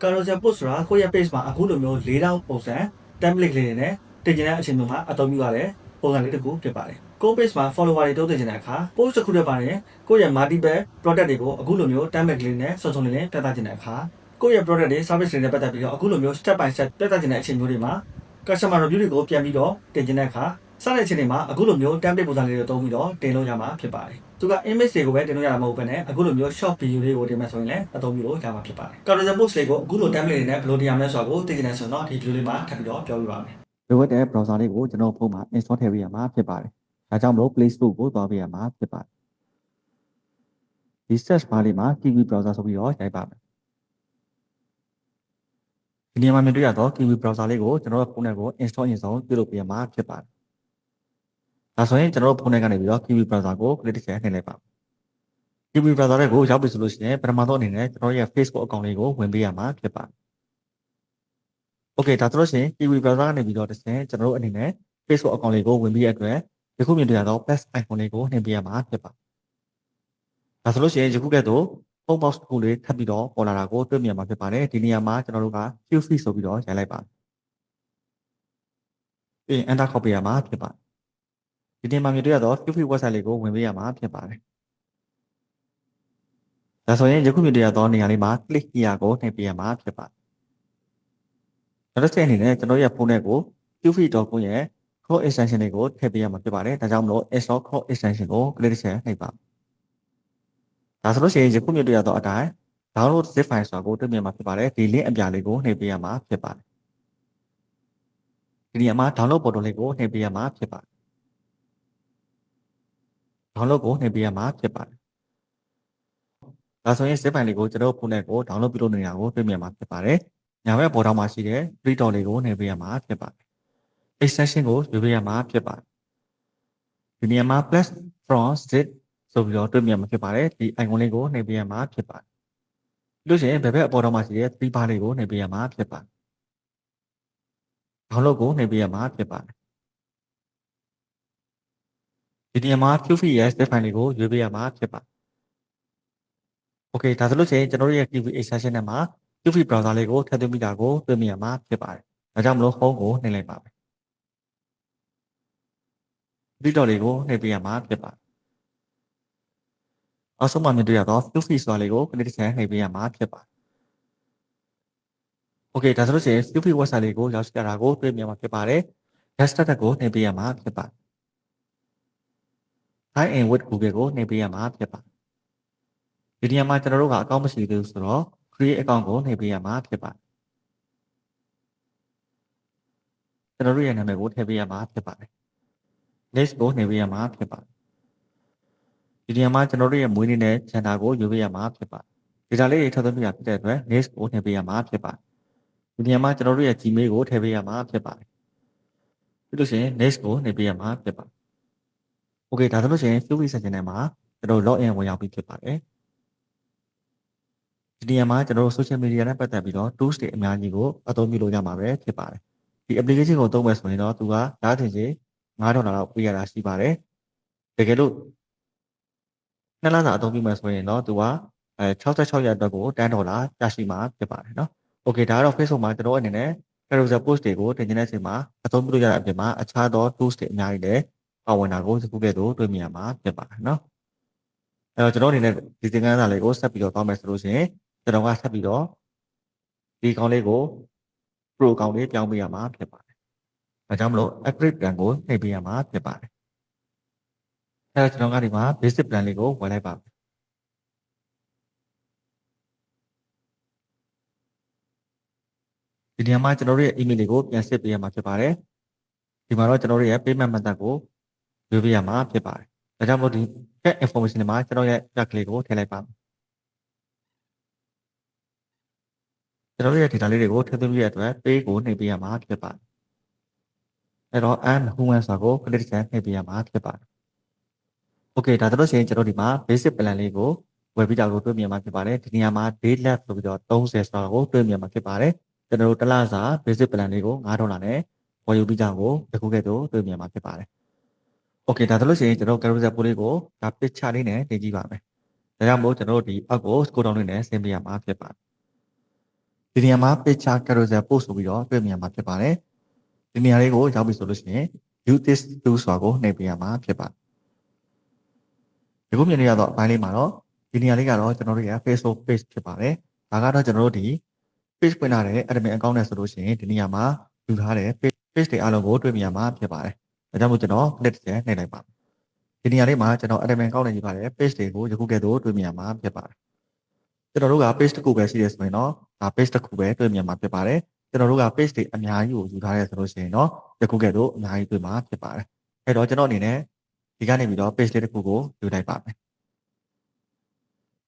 carousel post ဆိုတာကိုယ့်ရဲ့ page မှာအခုလိုမျိုး၄တောင်းပုံစံ template လေးတွေနဲ့တင်ကျင်တဲ့အချိန်မျိုးမှာအသုံးပြုရတဲ့ပုံစံလေးတစ်ခုဖြစ်ပါတယ်ကိုယ့် page မှာ follower တွေတိုးတင်ကျင်တဲ့အခါ post တစ်ခုတည်းပါတယ်ကိုယ့်ရဲ့ multiple product တွေကိုအခုလိုမျိုး template လေးနဲ့စုံစုံလေးလေးပြသကျင်တဲ့အခါကိုယ့်ရဲ့ product တွေ service တွေနဲ့ပတ်သက်ပြီးတော့အခုလိုမျိုး step by step ပြသကျင်တဲ့အချိန်မျိုးတွေမှာ customer review တွေကိုပြန်ပြီးတော့တင်ကျင်တဲ့အခါ စတဲ့အချိန်တွေမှာအခုလိုမျိုး template ပုံစံလေးတွေသုံးပြီးတော့တင်လို့ရမှာဖြစ်ပါတယ်သူက image တွေကိုပဲတင်လို့ရမှာမဟုတ်ဘဲနဲ့အခုလိုမျိုး short video လေးကိုတင်မယ်ဆိုရင်လည်းအသုံးပြုလို့ရမှာဖြစ်ပါတယ် carousel post လေးကိုအခုလို template တွေနဲ့ဘယ်လိုတင်ရမလဲဆိုတာကိုသိချင်တယ်ဆိုတော့ဒီ video လေးမှာထပ်ပြီးတော့ပြောပြပါမယ်လိုအပ်တဲ့ browser လေးကိုကျွန်တော်ဖုန်းမှာ install ထည့်ပေးရမှာဖြစ်ပါတယ်။ဒါကြောင့်မလို့ Play Store ကိုသွားပေးရမှာဖြစ်ပါတယ်။ဒီ search bar လေးမှာ Kiwi browser ဆိုပြီးတော့ရိုက်ပါမယ်။ဒီနေရာမှာမြင်တွေ့ရတော့ Kiwi browser လေးကိုကျွန်တော်တို့ဖုန်းထဲကို install ရင်ဆုံးပြုလုပ်ပေးရမှာဖြစ်ပါတယ်။ ဒါဆိုရင်ကျွန်တော်တို့ဖုန်းထဲကနေပြီးတော့ Kiwi browser ကို click တစ်ချက်နှိပ်လိုက်ပါမယ်။ Kiwi browser လေးကိုရောက်ပြီဆိုလို့ရှိရင်ပထမဆုံးအနေနဲ့ကျွန်တော်ရဲ့ Facebook account လေးကိုဝင်ပေးရမှာဖြစ်ပါတယ်။ Okay ဒါဆိုလို့ရှိရင် Kiwi browser ကနေပြီးတော့တစ်ဆင့်ကျွန်တော်တို့အနေနဲ့ Facebook account လေးကိုဝင်ပြီးရတဲ့အတွက်ယခုမြင်တွေ့ရတော့ plus icon လေးကိုနှိပ်ပေးရမှာဖြစ်ပါတယ်။ဒါဆိုလို့ရှိရင်ယခုကဲ့သို့ home box တစ်ခုလေးထပ်ပြီးတော့ပေါ်လာတာကိုတွေ့မြင်မှာဖြစ်ပါတယ်။ဒီနေရာမှာကျွန်တော်တို့က queue feed ဆိုပြီးတော့ရိုက်လိုက်ပါမယ်။ပြီးရင် enter copy ရမှာဖြစ်ပါတယ်။ ဒီနေရာမှာမြင်တွေ့ရတော့ queue feed website လေးကိုဝင်ပေးရမှာဖြစ်ပါတယ်။ဒါဆိုရင်ယခုမြင်တွေ့ရတော့နေရာလေးမှာ click here ကိုနှိပ်ပေးရမှာဖြစ်ပါတယ်။နောက်တစ်ချက်အနေနဲ့ကျွန်တော်ရဲ့ဖုန်းထဲကို qfeed.com ရဲ့ chrome extension လေးကိုထည့်ပေးရမှာဖြစ်ပါတယ်။ဒါကြောင့်မလို့ install chrome extension ကို click တစ်ချက်နှိပ်ပါ။ဒါဆိုလို့ရှိရင်ယခုမြင်တွေ့ရတော့အတိုင်း download zip file ဆိုတာကိုတွေ့မြင်မှာဖြစ်ပါတယ်။ဒီ link အပြလေးကိုနှိပ်ပေးရမှာဖြစ်ပါတယ်။ဒီနေရာမှာ download button လေးကိုနှိပ်ပေးရမှာဖြစ်ပါတယ်။ download ကိုနှိပ်ပေးရမှာဖြစ်ပါတယ်။ဒါဆိုရင် zip file လေးကိုကျွန်တော်ဖုန်းထဲကို download ပြုလုပ်နေတာကိုတွေ့မြင်မှာဖြစ်ပါတယ်။ညာဘက်ပေါ်ထောင်မှာရှိတဲ့ free dot လေးကိုနှိပ်ပေးရမှာဖြစ်ပါတယ်။ extension ကိုရွေးပေးရမှာဖြစ်ပါတယ်။ဒီနေရာမှာ plus from zip ဆိုပြီးတော့တွေ့မြင်မှာဖြစ်ပါတယ်။ဒီ icon လေးကိုနှိပ်ပေးရမှာဖြစ်ပါတယ်။ပြီးလို့ရှိရင်ဘယ်ဘက်အပေါ်ထောင်မှာရှိတဲ့ three bar လေးကိုနှိပ်ပေးရမှာဖြစ်ပါတယ်။ download ကိုနှိပ်ပေးရမှာဖြစ်ပါတယ်။ ဒီနေရာမှာ qfeed ရဲ့ zip file လေးကိုရွေးပေးရမှာဖြစ်ပါတယ်။ Okay ဒါဆိုလို့ရှိရင်ကျွန်တော်တို့ရဲ့ TV extension ထဲမှာ qfeed browser လေးကိုထည့်သွင်းပြီးတာကိုတွေ့မြင်ရမှာဖြစ်ပါတယ်။ဒါကြောင့်မလို့ home ကိုနှိပ်လိုက်ပါမယ်။ free dot လေးကိုနှိပ်ပေးရမှာဖြစ်ပါတယ်။အောက်ဆုံးမှာမြင်တွေ့ရတော့ qfeed ဆိုတာလေးကို click တစ်ချက်နှိပ်ပေးရမှာဖြစ်ပါတယ်။ Okay ဒါဆိုလို့ရှိရင် qfeed website လေးကိုရောက်ရှိလာတာကိုတွေ့မြင်မှာဖြစ်ပါတယ်။ desktop ကိုနှိပ်ပေးရမှာဖြစ်ပါတယ်။ sign in with google ကိုနှိပ်ပေးရမှာဖြစ်ပါတယ်။ဒီနေရာမှာကျွန်တော်တို့ကအကောင့်မရှိသေးဘူးဆိုတော့ create account ကိုနှိပ်ပေးရမှာဖြစ်ပါတယ်။ကျွန်တော်တို့ရဲ့နာမည်ကိုထည့်ပေးရမှာဖြစ်ပါတယ်။ next ကိုနှိပ်ပေးရမှာဖြစ်ပါတယ်။ဒီနေရာမှာကျွန်တော်တို့ရဲ့မွေးနေ့နဲ့ gender ကိုယူပေးရမှာဖြစ်ပါတယ်။ data လေးတွေထည့်သွင်းပြရဖြစ်တဲ့အတွက် next ကိုနှိပ်ပေးရမှာဖြစ်ပါတယ်။ဒီနေရာမှာကျွန်တော်တို့ရဲ့ Gmail ကိုထည့်ပေးရမှာဖြစ်ပါတယ်။ပြီးလို့ရှိရင် next ကိုနှိပ်ပေးရမှာဖြစ်ပါတယ်။ Okay ဒါဆိုလို့ရှိရင် Qfeed section ထဲမှာကျွန်တော် log in ဝင်ရောက်ပြီးဖြစ်ပါတယ်။ဒီနေရာမှာကျွန်တော်တို့ social media နဲ့ပတ်သက်ပြီးတော့ tools တွေအများကြီးကိုအသုံးပြုလို့ရမှာပဲဖြစ်ပါတယ်။ဒီ application ကိုသုံးမယ်ဆိုရင်တော့သူကဓာတ်ထင်ကြီး9ဒေါ်လာလောက်ပေးရတာရှိပါတယ်။တကယ်လို့နှစ်လစာအသုံးပြုမယ်ဆိုရင်တော့သူကအဲ66ရက်အတွက်ကို10ဒေါ်လာရရှိမှာဖြစ်ပါတယ်နော်။ Okay ဒါကတော့ Facebook မှာကျွန်တော်အနေနဲ့ carousel post တွေကိုတင်နေတဲ့ချိန်မှာအသုံးပြုလို့ရတဲ့အပြင်မှာအခြားသော tools တွေအများကြီးလည်း ပါဝင်တာကိုဒီခုကဲ့သို့တွေ့မြင်ရမှာဖြစ်ပါတယ်နော်။အဲတော့ကျွန်တော်အနေနဲ့ဒီသင်ခန်းစာလေးကိုဆက်ပြီးတော့သွားမယ်ဆိုလို့ရှိရင်ကျွန်တော်ကဆက်ပြီးတော့ဒီကောင်လေးကို pro ကောင်လေးပြောင်းပေးရမှာဖြစ်ပါတယ်။ဒါကြောင့်မလို့ upgrade plan ကိုနှိပ်ပေးရမှာဖြစ်ပါတယ်။အဲတော့ကျွန်တော်ကဒီမှာ basic plan လေးကိုဝယ်လိုက်ပါမယ်။ဒီနေရာမှာကျွန်တော်တို့ရဲ့ email လေးကိုပြန်စစ်ပေးရမှာဖြစ်ပါတယ်။ဒီမှာတော့ကျွန်တော်တို့ရဲ့ payment method ကို ရွေးပေးရမှာဖြစ်ပါတယ်။ဒါကြောင့်မလို့ဒီ check information တွေမှာကျွန်တော်ရဲ့ check ကလေးကိုထည့်လိုက်ပါမယ်။ကျွန်တော်တို့ရဲ့ data လေးတွေကိုထည့်သွင်းပြရတဲ့အတွက် pay ကိုနှိပ်ပေးရမှာဖြစ်ပါတယ်။အဲ့တော့ and human ဆိုတာကို click ချန်နှိပ်ပေးရမှာဖြစ်ပါတယ်။ Okay ဒါဆိုလို့ရှိရင်ကျွန်တော်ဒီမှာ basic plan လေးကိုဝယ်ပြီးတာကိုတွေ့မြင်မှာဖြစ်ပါတယ်။ဒီနေရာမှာ day left ဆိုပြီးတော့30ဆိုတာကိုတွေ့မြင်မှာဖြစ်ပါတယ်။ကျွန်တော်တို့တစ်လစာ basic plan လေးကို9ဒေါ်လာနဲ့ဝယ်ယူပြီးတာကိုတခုကဲ့သို့တွေ့မြင်မှာဖြစ်ပါတယ်။ Okay ဒါဆိုလို့ရှိရင်ကျွန်တော် carousel pool လေးကိုဒါ picture လေးနဲ့တင်ကြည့်ပါမယ်။ဒါကြောင့်မို့ကျွန်တော်တို့ဒီအောက်ကို scroll down လေးနဲ့ဆင်းပေးရမှာဖြစ်ပါတယ်ဒီနေရာမှာ picture carousel post ဆိုပြီးတော့တွေ့မြင်မှာဖြစ်ပါတယ်ဒီနေရာလေးကိုရောက်ပြီဆိုလို့ရှိရင် use this to ဆိုတာကိုနှိပ်ပေးရမှာဖြစ်ပါတယ်ဒီခုမြင်နေရတော့အပိုင်းလေးမှာတော့ဒီနေရာလေးကတော့ကျွန်တော်တို့ရဲ့ Facebook page ဖြစ်ပါတယ်ဒါကတော့ကျွန်တော်တို့ဒီ page ဖွင့်ထားတဲ့ admin account နဲ့ဆိုလို့ရှိရင်ဒီနေရာမှာယူထားတဲ့ page page တွေအားလုံးကိုတွေ့မြင်ရမှာဖြစ်ပါတယ် ဒါကြောင့်မို့ကျွန်တော် click တစ်ချက်နှိပ်လိုက်ပါဒီနေရာလေးမှာကျွန်တော် admin account နဲ့ယူထားတဲ့ page တွေကိုယခုကဲ့သို့တွေ့မြင်ရမှာဖြစ်ပါတယ်ကျွန်တော်တို့က page တစ်ခုပဲရှိတယ်ဆိုရင်တော့ဒါ page တစ်ခုပဲတွေ့မြင်မှာဖြစ်ပါတယ်ကျွန်တော်တို့က page တွေအများကြီးကိုယူထားရဲဆိုလို့ရှိရင်တော့ယခုကဲ့သို့အများကြီးတွေ့မှာဖြစ်ပါတယ်အဲ့တော့ကျွန်တော်အနေနဲ့ဒီကနေပြီးတော့ page လေးတစ်ခုကိုယူလိုက်ပါမယ်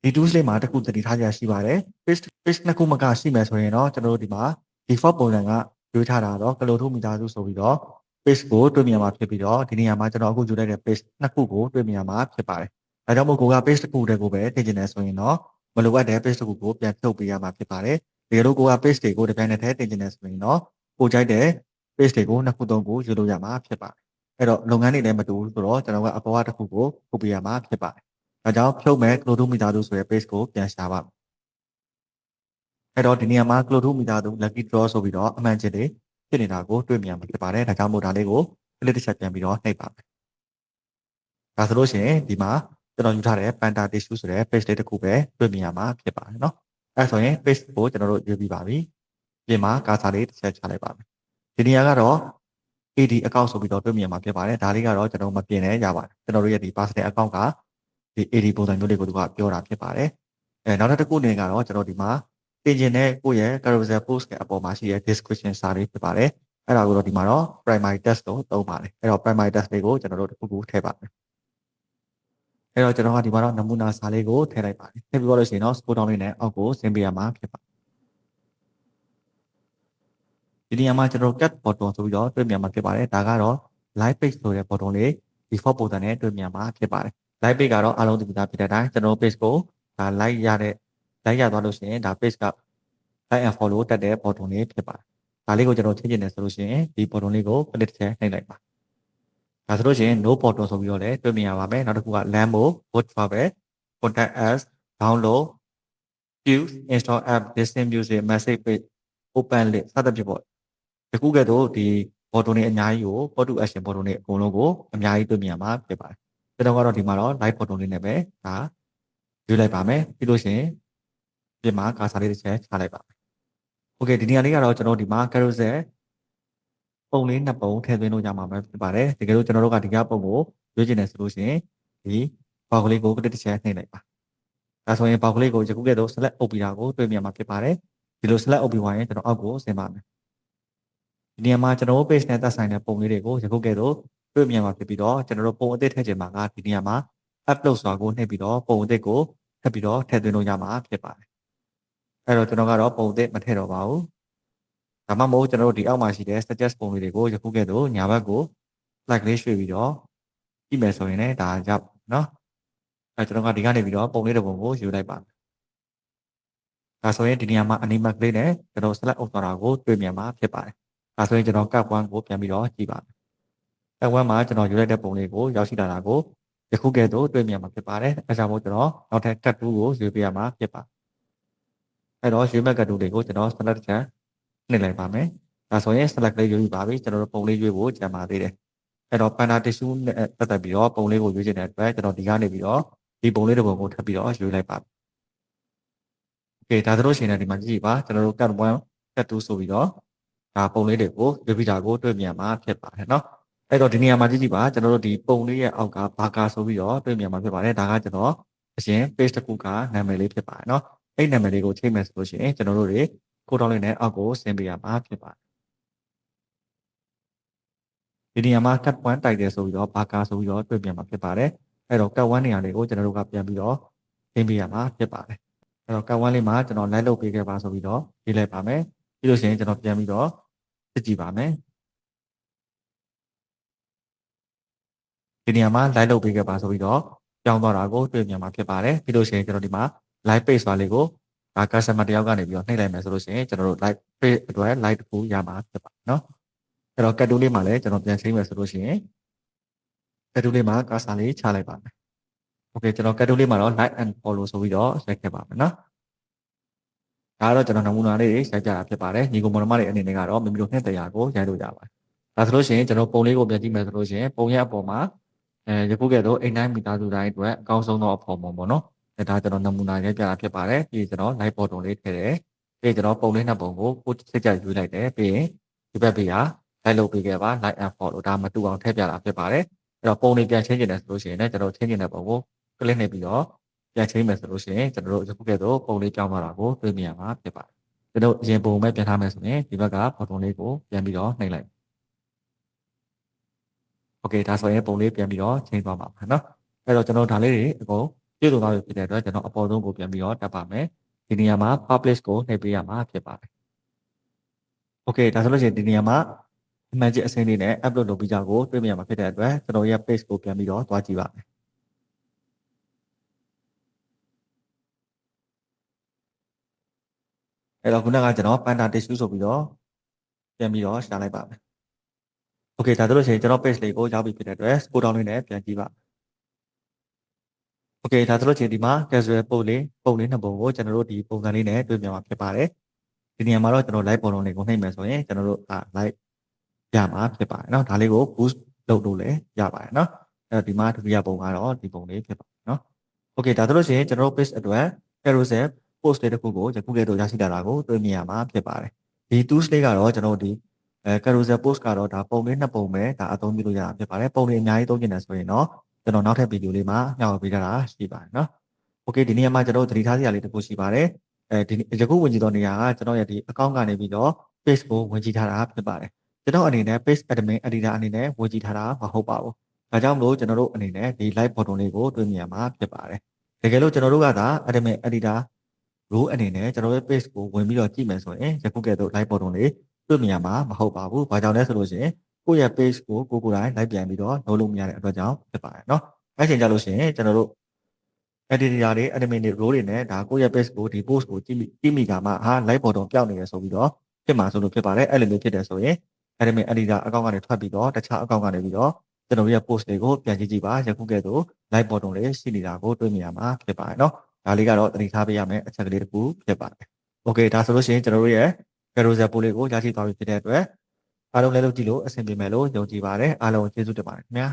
ဒီ tools လေးမှာတစ်ခုသတိထားကြရရှိပါတယ် page page နှစ်ခုမကရှိမယ်ဆိုရင်တော့ကျွန်တော်တို့ဒီမှာ default ပုံစံကရွေးထားတာတော့ကလိုထုမီတာစုဆိုပြီးတော့ page ကိုတွေ့မြင်မှာဖြစ်ပြီးတော့ဒီနေရာမှာကျွန်တော်အခုယူလိုက်တဲ့ page နှစ်ခုကိုတွေ့မြင်မှာဖြစ်ပါတယ်ဒါကြောင့်မို့ကိုက page တစ်ခုတည်းကိုပဲထည့်ကျင်နေဆိုရင်တော့မလိုအပ်တဲ့ page တစ်ခုကိုပြန်ဖြုတ်ပေးရမှာဖြစ်ပါတယ်တကယ်လို့ကိုက page တွေကိုတစ်ပိုင်းနဲ့ထည့်တင်ကျင်နေဆိုရင်တော့ကိုကြိုက်တဲ့ page တွေကိုနှစ်ခုသုံးခုယူလို့ရမှာဖြစ်ပါတယ်အဲ့တော့လုပ်ငန်းတွေလည်းမတူဘူးဆိုတော့ကျွန်တော်ကအပေါ်ကတစ်ခုကိုပုတ်ပေးရမှာဖြစ်ပါတယ်ဒါကြောင့်ဖြုတ်မဲ့ clodometer တို့ဆိုတဲ့ page ကိုပြန်ရှာပါမယ်အဲ့တော့ဒီနေရာမှာ clodometer တို့ lucky draw ဆိုပြီးတော့အမှန်ချက်တွေ ဖြစ်နေတာကိုတွေ့မြင်မှာဖြစ်ပါတယ်ဒါကြောင့်မို့ဒါလေးကို click တစ်ချက်ပြန်ပြီးတော့နှိပ်ပါမယ်ဒါဆိုလို့ရှိရင်ဒီမှာကျွန်တော်ယူထားတဲ့ panda tissue ဆိုတဲ့ page လေးတစ်ခုပဲတွေ့မြင်ရမှာဖြစ်ပါတယ်เนาะအဲဆိုရင် page ကိုကျွန်တော်တို့ရွေးပြီးပါပြီပြင်မှာကာစာလေးတစ်ချက်ချလိုက်ပါမယ်ဒီနေရာကတော့ AD account ဆိုပြီးတော့တွေ့မြင်မှာဖြစ်ပါတယ်ဒါလေးကတော့ကျွန်တော်မပြင်လဲရပါတယ်ကျွန်တော်တို့ရဲ့ဒီ personal account ကဒီ AD ပုံစံမျိုးလေးကိုသူကပြောတာဖြစ်ပါတယ်အဲနောက်တစ်ခုအနေကတော့ကျွန်တော်ဒီမှာ တင်ကျင်တဲ့ကိုယ့်ရဲ့ carousel post ရဲ့အပေါ်မှာရှိတဲ့ description စာလေးဖြစ်ပါတယ်အဲ့ဒါကိုတော့ဒီမှာတော့ primary test ကိုသုံးပါတယ်အဲ့တော့ primary test လေးကိုကျွန်တော်တို့တစ်ခုခုထည့်ပါမယ်အဲ့တော့ကျွန်တော်ကဒီမှာတော့နမူနာစာလေးကိုထည့်လိုက်ပါတယ်ထည့်ပြီးတော့လို့ရှိရင်တော့ scroll down လေးနဲ့အောက်ကိုဆင်းပေးရမှာဖြစ်ပါတယ်ဒီနေရာမှာကျွန်တော် cat button ဆိုပြီးတော့တွေ့မြင်မှာဖြစ်ပါတယ်ဒါကတော့ live page ဆိုတဲ့ button လေး default ပုံစံနဲ့တွေ့မြင်မှာဖြစ်ပါတယ် live page ကတော့အားလုံးသိပြီးသားဖြစ်တဲ့အတိုင်းကျွန်တော် page ကိုဒါ like ရတဲ့ like ရသွားလို့ရှိရင်ဒါ page က like and follow တက်တဲ့ button လေးဖြစ်ပါတယ်ဒါလေးကိုကျွန်တော်ချိန်ကျင်နေဆိုလို့ရှိရင်ဒီ button လေးကို click ချနှိပ်လိုက်ပါဒါဆိုလို့ရှိရင် no button ဆိုပြီးတော့လည်းတွေ့မြင်ရပါမယ်နောက်တစ်ခုက lambo watch travel contact us download use install app listen music message page open link စသဖြင့်ပေါ့ဒီခုကဲ့သို့ဒီ button တွေအများကြီးကို call to action button တွေအကုန်လုံးကိုအများကြီးတွေ့မြင်ရမှာဖြစ်ပါတယ်ကျွန်တော်ကတော့ဒီမှာတော့ live button လေးနဲ့ပဲဒါရွေးလိုက်ပါမယ်ပြီးလို့ရှိရင် ပြင်မှာကာစာလေးတစ်ချက်ချလိုက်ပါမယ်။ Okay ဒီနေရာလေးကတော့ကျွန်တော်ဒီမှာ carousel ပုံလေးနှစ်ပုံထည့်သွင်းလို့ရမှာဖြစ်ပါတယ်။တကယ်လို့ကျွန်တော်တို့ကဒီကပုံကိုရွေးချင်တယ်ဆိုလို့ရှိရင်ဒီဘောက်ကလေးကိုကတစ်တစ်ချက်နှိပ်လိုက်ပါ။ဒါဆိုရင်ဘောက်ကလေးကိုယခုကဲ့သို့ select အုပ်ပြီးတာကိုတွေ့မြင်မှာဖြစ်ပါတယ်။ဒီလို select အုပ်ပြီးသွားရင်ကျွန်တော်အောက်ကိုဆင်းပါမယ်။ဒီနေရာမှာကျွန်တော်တို့ page နဲ့သက်ဆိုင်တဲ့ပုံလေးတွေကိုယခုကဲ့သို့တွေ့မြင်မှာဖြစ်ပြီးတော့ကျွန်တော်တို့ပုံအသစ်ထည့်ချင်မှာကဒီနေရာမှာ upload ဆိုတာကိုနှိပ်ပြီးတော့ပုံအသစ်ကိုထပ်ပြီးတော့ထည့်သွင်းလို့ရမှာဖြစ်ပါတယ် အဲ့တော့ကျွန်တော်ကတော့ပုံအသစ်မထည့်တော့ပါဘူးဒါမှမဟုတ်ကျွန်တော်တို့ဒီအောက်မှာရှိတဲ့ suggest ပုံလေးတွေကိုယခုကဲ့သို့ညာဘက်ကို flag လေးရွှေ့ပြီးတော့ကြည့်မယ်ဆိုရင်လည်းဒါကြောက်နော်အဲကျွန်တော်ကဒီကနေပြီးတော့ပုံလေးတစ်ပုံကိုယူလိုက်ပါဒါဆိုရင်ဒီနေရာမှာ animate လေးနဲ့ကျွန်တော် select အုပ်သွားတာကိုတွေ့မြင်မှာဖြစ်ပါတယ်ဒါဆိုရင်ကျွန်တော် cut 1ကိုပြန်ပြီးတော့ကြည့်ပါမယ် cut 1မှာကျွန်တော်ယူလိုက်တဲ့ပုံလေးကိုရောက်ရှိလာတာကိုယခုကဲ့သို့တွေ့မြင်မှာဖြစ်ပါတယ်အဲကြောင့်မို့ကျွန်တော်နောက်ထပ် cut 2ကိုယူပေးရမှာဖြစ်ပါ အဲ့တော့ရွေးမဲ့ cut 2တွေကိုကျွန်တော် select ချန်နှိပ်လိုက်ပါမယ်ဒါဆိုရင် select လေးရွေးပြီးပါပြီကျွန်တော်တို့ပုံလေးရွေးဖို့ကြံပါသေးတယ်အဲ့တော့ panda tissue နဲ့ပတ်သက်ပြီးတော့ပုံလေးကိုရွေးချင်တဲ့အတွက်ကျွန်တော်ဒီကနေပြီးတော့ဒီပုံလေးတစ်ပုံကိုထပ်ပြီးတော့ရွေးလိုက်ပါโอเคဒါဆိုလို့ရှိရင်ဒီမှာကြည့်ပါကျွန်တော်တို့ cut 1 cut 2ဆိုပြီးတော့ဒါပုံလေးတွေကိုရွေးပြီးတာကိုတွေ့မြင်မှာဖြစ်ပါတယ်เนาะအဲ့တော့ဒီနေရာမှာကြည့်ကြည့်ပါကျွန်တော်တို့ဒီပုံလေးရဲ့အောက်ကဘာကာဆိုပြီးတော့တွေ့မြင်မှာဖြစ်ပါတယ်ဒါကကျွန်တော်အရင် page တစ်ခုကနာမည်လေးဖြစ်ပါတယ်เนาะ အဲ့နာမည်လေးကိုချိန်မယ်ဆိုလို့ရှိရင်ကျွန်တော်တို့တွေကိုတောင်းလေးနဲ့အောက်ကိုဆင်းပေးရမှာဖြစ်ပါတယ်ဒီနေရာမှာ cut 1တိုက်တယ်ဆိုပြီးတော့ဘာကာဆိုပြီးတော့တွေ့ပြန်မှာဖြစ်ပါတယ်အဲ့တော့ cut 1နေရာလေးကိုကျွန်တော်တို့ကပြန်ပြီးတော့သင်ပေးရမှာဖြစ်ပါတယ်အဲ့တော့ cut 1လေးမှာကျွန်တော် live လုပ်ပေးခဲ့ပါဆိုပြီးတော့ရေးလိုက်ပါမယ်ပြီးလို့ရှိရင်ကျွန်တော်ပြန်ပြီးတော့စစ်ကြည့်ပါမယ်ဒီနေရာမှာ live လုပ်ပေးခဲ့ပါဆိုပြီးတော့ပြောင်းသွားတာကိုတွေ့ပြန်မှာဖြစ်ပါတယ်ပြီးလို့ရှိရင်ကျွန်တော်ဒီမှာ live page ပါလေးကိုဒါ customer တယောက်ကနေပြီးတော့နှိပ်လိုက်မယ်ဆိုလို့ရှိရင်ကျွန်တော်တို့ live page အတွက် live တစ်ခုရမှာဖြစ်ပါเนาะအဲ့တော့ကတ်တူးလေးမှာလည်းကျွန်တော်ပြန်ချိန်မယ်ဆိုလို့ရှိရင်ကတ်တူးလေးမှာကာစာလေးချလိုက်ပါမယ်။ Okay ကျွန်တော်ကတ်တူးလေးမှာတော့ like and follow ဆိုပြီးတော့ရိုက်ခဲ့ပါမယ်နော်။ ဒါကတော့ကျွန်တော်နမူနာလေးတွေရိုက်ပြတာဖြစ်ပါတယ်ညီကောင်မောင်နှမတွေအနေနဲ့ကတော့မိမိတို့နှစ်တရာကိုရိုက်လို့ရပါတယ်ဒါဆိုလို့ရှိရင်ကျွန်တော်ပုံလေးကိုပြန်ကြည့်မယ်ဆိုလို့ရှိရင်ပုံရဲ့အပေါ်မှာအဲယခုကဲ့သို့အိမ်တိုင်းမိသားစုတိုင်းအတွက်အကောင်းဆုံးသောအဖော်ပုံပေါ့နော်အဲ ဒါကျွန်တော်နမူနာရိုက်ပြတာဖြစ်ပါတယ်ပြီးရင်ကျွန်တော် live photo လေးထည့်တယ်ပြီးရင်ကျွန်တော်ပုံလေးနှစ်ပုံကိုကိုစိတ်ကြရွေးလိုက်တယ်ပြီးရင်ဒီဘက်ဘေးက လိုက်လုပ်ပေးခဲ့ပါ like and follow ဒါမတူအောင်ထည့်ပြတာဖြစ်ပါတယ်အဲ့တော့ပုံတွေပြန်ချင်းကျင်တယ်ဆိုလို့ရှိရင်လည်းကျွန်တော်ချင်းကျင်တဲ့ပုံကို click နှိပ်ပြီးတော့ပြန်ချင်းမယ်ဆိုလို့ရှိရင်ကျွန်တော်တို့အခုကဲတော့ပုံလေးကြောင်းသွားတာကိုတွေ့မြင်ရမှာဖြစ်ပါတယ်ကျွန်တော်အရင်ပုံပဲပြန်ထားမယ်ဆိုရင်ဒီဘက်က photo လေးကိုပြန်ပြီးတော့နှိပ်လိုက် Okay ဒါဆိုရင်ပုံလေးပြန်ပြီးတော့ချင်းသွားပါမယ်เนาะအဲ့တော့ကျွန်တော်ဒါလေးတွေအကုန် ပြည့်စုံသွားပြီဖြစ်တဲ့အတွက်ကျွန်တော်အပေါ်ဆုံးကိုပြန်ပြီးတော့တက်ပါမယ်ဒီနေရာမှာ publish ကိုနှိပ်ပေးရမှာဖြစ်ပါတယ် Okay ဒါဆိုလို့ရှိရင်ဒီနေရာမှာ image အစင်းလေးနဲ့ upload လုပ်ပြီးကြကိုတွေ့မြင်ရမှာဖြစ်တဲ့အတွက်ကျွန်တော်ရဲ့ page ကိုပြန်ပြီးတော့တွားကြည့်ပါမယ်အဲ့တော့ခုနကကျွန်တော် panda tissue ဆိုပြီးတော့ပြန်ပြီးတော့ရှာလိုက်ပါမယ် Okay ဒါဆိုလို့ရှိရင်ကျွန်တော် page လေးကိုရောက်ပြီဖြစ်တဲ့အတွက် scroll down လေးနဲ့ပြန်ကြည့်ပါ Okay ဒါဆိုလို့ရှိရင်ဒီမှာ casual post လေးပုံလေးနှစ်ပုံကိုကျွန်တော်တို့ဒီပုံစံလေးနဲ့တွေ့မြင်မှာဖြစ်ပါတယ်ဒီနေရာမှာတော့ကျွန်တော် live ပုံလုံးလေးကိုနှိပ်မယ်ဆိုရင်ကျွန်တော်တို့အာ live ရမှာဖြစ်ပါတယ်เนาะဒါလေးကို boost လုပ်လို့လည်းရပါတယ်เนาะအဲ့တော့ဒီမှာဒုတိယပုံကတော့ဒီပုံလေးဖြစ်ပါတယ်เนาะ Okay ဒါဆိုလို့ရှိရင်ကျွန်တော်တို့ page အတွက် carousel post လေးတစ်ခုကိုယခုကဲ့သို့ရရှိလာတာကိုတွေ့မြင်ရမှာဖြစ်ပါတယ်ဒီ tools လေးကတော့ကျွန်တော်တို့ဒီအဲ carousel post ကတော့ဒါပုံလေးနှစ်ပုံပဲဒါအသုံးပြုလို့ရတာဖြစ်ပါတယ်ပုံလေးအများကြီးသုံးကျင်တယ်ဆိုရင်တော့ ကျွန်တော်နောက်ထပ်ဗီဒီယိုလေးမှာညှောက်ပေးထားတာရှိပါတယ်เนาะ Okay ဒီနေရာမှာကျွန်တော်တို့သတိထားစရာလေးတစ်ခုရှိပါတယ်အဲဒီယခုဝင်ကြည့်တော့နေရာကကျွန်တော်ရဲ့ဒီ account ကနေပြီးတော့ page ကိုဝင်ကြည့်ထားတာဖြစ်ပါတယ်ကျွန်တော်အနေနဲ့ page admin editor အနေနဲ့ဝင်ကြည့်ထားတာမဟုတ်ပါဘူးဒါကြောင့်မလို့ကျွန်တော်တို့အနေနဲ့ဒီ live button လေးကိုတွေ့မြင်ရမှာဖြစ်ပါတယ်တကယ်လို့ကျွန်တော်တို့ကသာ admin editor role အနေနဲ့ကျွန်တော်ရဲ့ page ကိုဝင်ပြီးတော့ကြည့်မယ်ဆိုရင်ယခုကဲ့သို့ live button လေးတွေ့မြင်ရမှာမဟုတ်ပါဘူးဘာကြောင့်လဲဆိုလို့ရှိရင် ကိုယ့်ရဲ့ page ကိုကိုကိုယ်တိုင် live ပြန်ပြီးတော့လုပ်လို့မရတဲ့အတွက်ကြောင့်ဖြစ်ပါတယ်เนาะအဲ့ချိန်ကြလို့ရှိရင်ကျွန်တော်တို့ editor တွေ admin တွေ role တွေနဲ့ဒါကိုယ့်ရဲ့ page ကိုဒီ post ကိုကြည့်မိကြည့်မိကမှဟာ live button ပျောက်နေရဆိုပြီးတော့ဖြစ်မှာဆိုလို့ဖြစ်ပါတယ်အဲ့လိုမျိုးဖြစ်တယ်ဆိုရင် admin editor အကောင့်ကနေထွက်ပြီးတော့တခြားအကောင့်ကနေပြီးတော့ကျွန်တော်တို့ရဲ့ post တွေကိုပြန်ကြည့်ကြည့်ပါယခုကဲ့သို့ live button တွေရှိနေတာကိုတွေ့မြင်ရမှာဖြစ်ပါတယ်เนาะဒါလေးကတော့သတိထားပေးရမယ်အချက်ကလေးတစ်ခုဖြစ်ပါတယ် okay ဒါဆိုလို့ရှိရင်ကျွန်တော်တို့ရဲ့ carousel post လေးကိုရရှိသွားပြီဖြစ်တဲ့အတွက် အားလုံးလည်းလုပ်ကြည့်လို့အဆင်ပြေမယ်လို့ယုံကြည်ပါတယ်အားလုံးကျေးဇူးတင်ပါတယ်ခင်ဗျာ